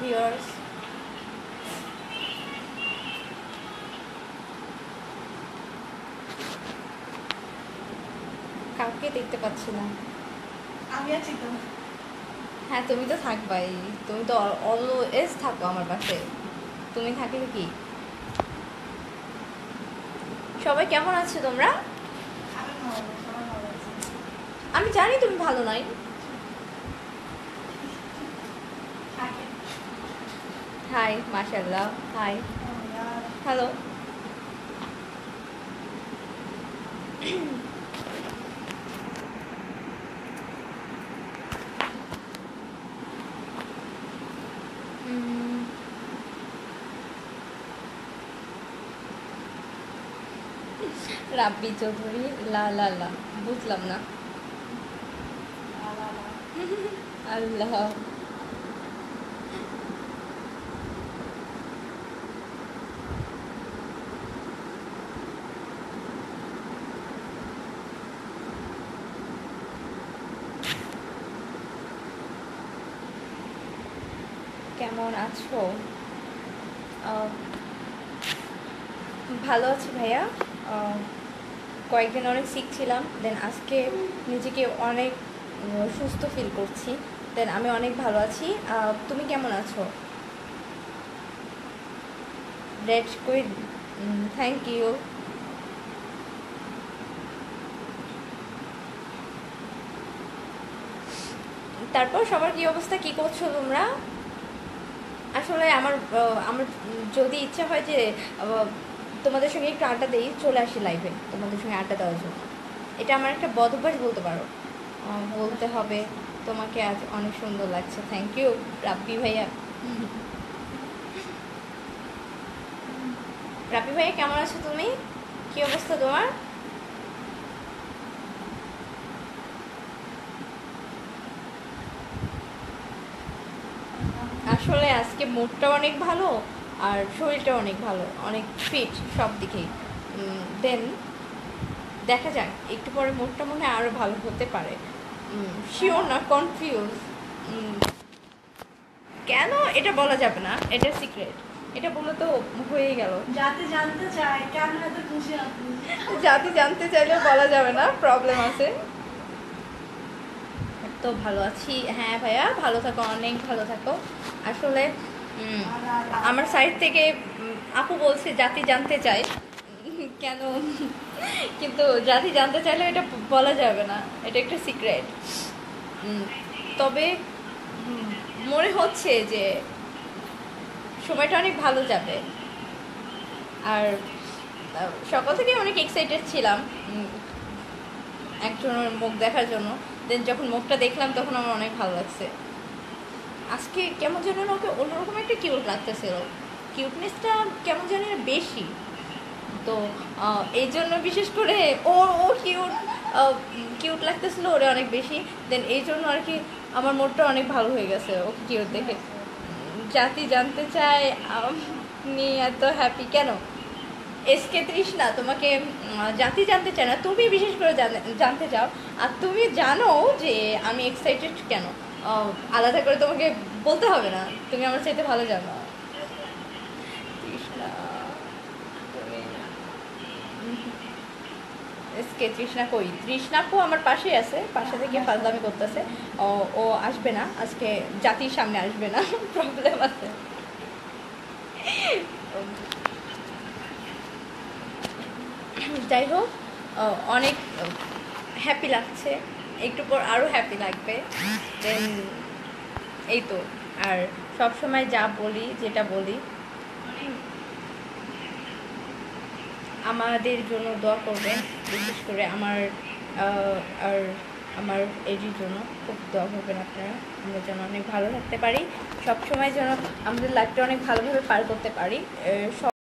Viewers কাউকে দেখতে পাচ্ছি না। আমি আছি তো। হ্যাঁ তুমি তো থাকবাই। তুমি তো অলওয়েজ থাকো আমার পাশে। তুমি থাকলে কি? সবাই কেমন আছো তোমরা? আমি জানি তুমি ভালো নাই হাই মাশাল্লাহ হাই আর হ্যালো রাব্বি চৌধুরী লা লা লা বুঝলাম না আল্লাহ কেমন আছো? ভালো আছি ভাইয়া। কয়েকদিন অনেক সিক ছিলাম দেন আজকে নিজেকে অনেক সুস্থ ফিল করছি দেন আমি অনেক ভালো আছি। তুমি কেমন আছো? রেড কুইন থ্যাংক ইউ তারপর সবার কি অবস্থা? কি করছ তোমরা? আসলে আমার আমার যদি ইচ্ছা হয় যে তোমাদের সঙ্গে একটু আড্ডা দিই, চলে আসি লাইভে তোমাদের সঙ্গে আড্ডা দেওয়ার জন্য। এটা আমার একটা বদ অভ্যাস বলতে পারো। বলতে হবে তোমাকে আজ অনেক সুন্দর লাগছে। থ্যাংক ইউ রাব্বি ভাইয়া। রাব্বি ভাইয়া, কেমন আছো তুমি? কি অবস্থা তোমার? আসলে আজকে মুডটা অনেক ভালো আর শরীরটা অনেক ভালো অনেক ফিট সব দিকেই। দেন দেখা যাক একটু পরে মুডটা মনে হয় আরও ভালো হতে পারে। শিওর না কনফিউজ কেন এটা বলা যাবে না এটা সিক্রেট এটা বলে তো হয়ে গেল। যাতে জানতে চাই কেমন এত খুশি আপনি? জাতি জানতে চাইলেও বলা যাবে না প্রবলেম আছে। তো ভালো আছি। হ্যাঁ ভাইয়া, ভালো থাকো, অনেক ভালো থাকো। আসলে আমার সাইড থেকে আপু বলছে জাতি জানতে চাই কেন? কিন্তু জাতি জানতে চাইলে এটা বলা যাবে না। এটা একটা সিক্রেট তবে মনে হচ্ছে যে সময়টা অনেক ভালো যাবে। আর সকাল থেকে অনেক এক্সাইটেড ছিলাম একজনের মুখ দেখার জন্য। দেন যখন মুখটা দেখলাম তখন আমার অনেক ভালো লাগছে। আজকে কেমন যেন ওকে অন্যরকম একটা কিউট লাগতেছিল। কিউটনেসটা কেমন যেন বেশি। তো এই জন্য বিশেষ করে ও ও কিউট কিউট লাগতেছিল ওরে অনেক বেশি। দেন এই জন্য আর কি আমার মুডটা অনেক ভালো হয়ে গেছে ওকে কিউট দেখে। জাতি জানতে চাই আপনি এত হ্যাপি কেন? এসকে তৃষ্ণা, তোমাকে জাতি জানতে চায় না, তুমি বিশেষ করে জানে- জানতে চাও, আর তুমি জানো যে আমি এক্সাইটেড কেন? আলাদা করে তোমাকে বলতে হবে না, তুমি আমার চাইতে ভালো জানো। তৃষ্ণা। এসকে তৃষ্ণা কই? তৃষ্ণাপু আমার পাশেই আছে, পাশে থেকে ফাজলামি করতেছে। ও ও আসবে না, আজকে জাতির সামনে আসবে না প্রবলেম আছে। যাই হোক অনেক হ্যাপি লাগছে। একটু পর আরও হ্যাপি লাগবে। দেন এই তো। আর সব সময় যা বলি, যেটা বলি, আমাদের জন্য দোয়া করবেন, বিশেষ করে আমার আর আমার এটির জন্য খুব দোয়া করবেন আপনারা। আমরা যেন অনেক ভালো থাকতে পারি। সব সময় যেন আমাদের লাইফটা অনেক ভালোভাবে পার করতে পারি। সব